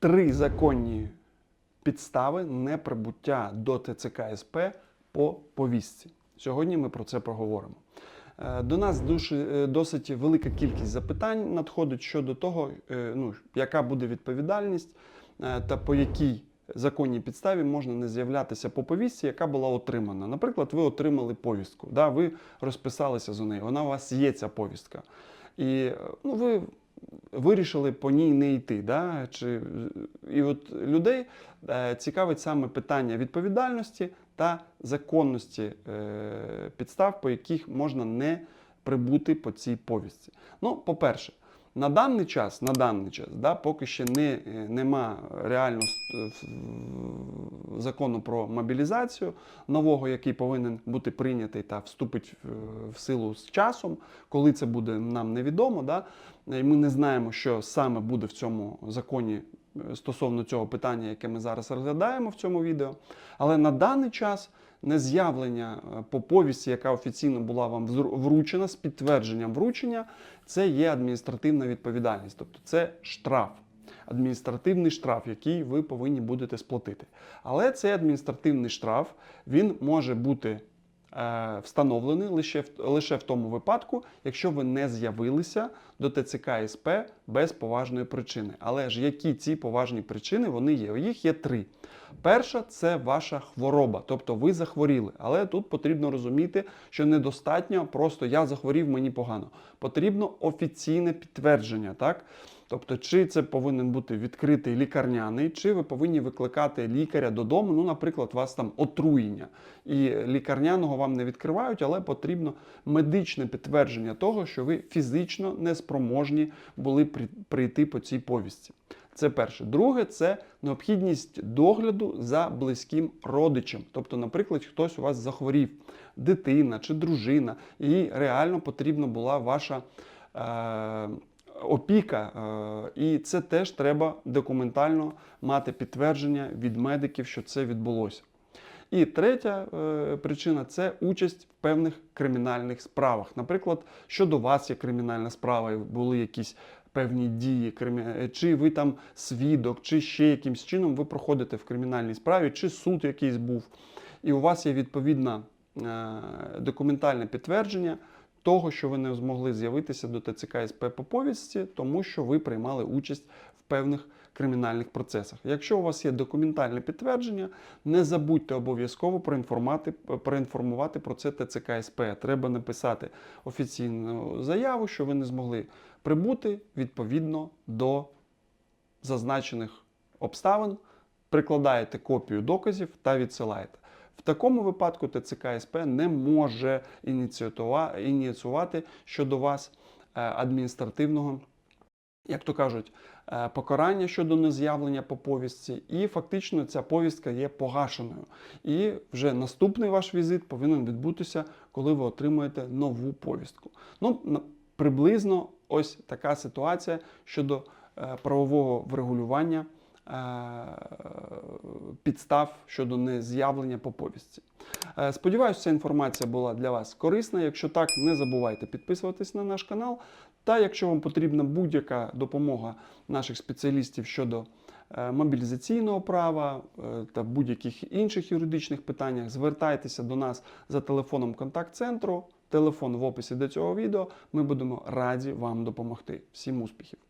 три законні підстави неприбуття до ТЦК СП по повістці. Сьогодні ми про це поговоримо. Е, До нас е, досить велика кількість запитань надходить щодо того, е, ну, яка буде відповідальність та по якій законній підставі можна не з'являтися по повістці, яка була отримана. Наприклад, ви отримали повістку, да, ви розписалися за нею, вона у вас є ця повістка. І ну, ви вирішили по ній не йти. Да? Чи, і от людей е, цікавить саме питання відповідальності та законності е, підстав, по яких можна не прибути по цій повістці. Ну, по-перше, на даний час, на даний час, да, поки ще не, е, нема реально закону про мобілізацію нового, який повинен бути прийнятий та вступить в, в силу з часом. Коли це буде, нам невідомо. Да? І ми не знаємо, що саме буде в цьому законі е, стосовно цього питання, яке ми зараз розглядаємо в цьому відео. Але на даний час нез'явлення е, по повісті, яка офіційно була вам вручена з підтвердженням вручення, це є адміністративна відповідальність, тобто це штраф. Адміністративний штраф, який ви повинні будете сплатити. Але цей адміністративний штраф він може бути встановлений лише в, лише в тому випадку, якщо ви не з'явилися до ТЦК СП без поважної причини. Але ж які ці поважні причини вони є? Їх є три. Перша це ваша хвороба, тобто ви захворіли. Але тут потрібно розуміти, що недостатньо просто я захворів, мені погано. Потрібно офіційне підтвердження, так? Тобто, чи це повинен бути відкритий лікарняний, чи ви повинні викликати лікаря додому. Ну, наприклад, у вас там отруєння, і лікарняного вам не відкривають, але потрібно медичне підтвердження того, що ви фізично неспроможні були прийти по цій повістці. Це перше. Друге, це необхідність догляду за близьким родичем. Тобто, наприклад, хтось у вас захворів, дитина чи дружина, і реально потрібна була ваша. Е- опіка, е, і це теж треба документально мати підтвердження від медиків, що це відбулося. І третя е, причина це участь в певних кримінальних справах. Наприклад, щодо вас є кримінальна справа, і були якісь певні дії, кримі- чи ви там свідок, чи ще якимсь чином ви проходите в кримінальній справі, чи суд якийсь був, і у вас є відповідне документальне підтвердження того, що ви не змогли з'явитися до ТЦК СП по повістці, тому що ви приймали участь в певних кримінальних процесах. Якщо у вас є документальне підтвердження, не забудьте обов'язково проінформувати про це ТЦК СП. Треба написати офіційну заяву, що ви не змогли прибути відповідно до зазначених обставин, прикладаєте копію доказів та відсилаєте. В такому випадку ТЦК СП не може ініціювати щодо вас е, адміністративного, як то кажуть, е, покарання щодо нез'явлення по повістці, і фактично ця повістка є погашеною. І вже наступний ваш візит повинен відбутися, коли ви отримаєте нову повістку. Ну, приблизно ось така ситуація щодо е, правового врегулювання підстав щодо нез'явлення по повістці. Е, Сподіваюся, ця інформація була для вас корисна. Якщо так, не забувайте підписуватись на наш канал. Та якщо вам потрібна будь-яка допомога наших спеціалістів щодо е, мобілізаційного права е, та будь-яких інших юридичних питаннях, звертайтеся до нас за телефоном контакт-центру. Телефон в описі до цього відео. Ми будемо раді вам допомогти. Всім успіхів!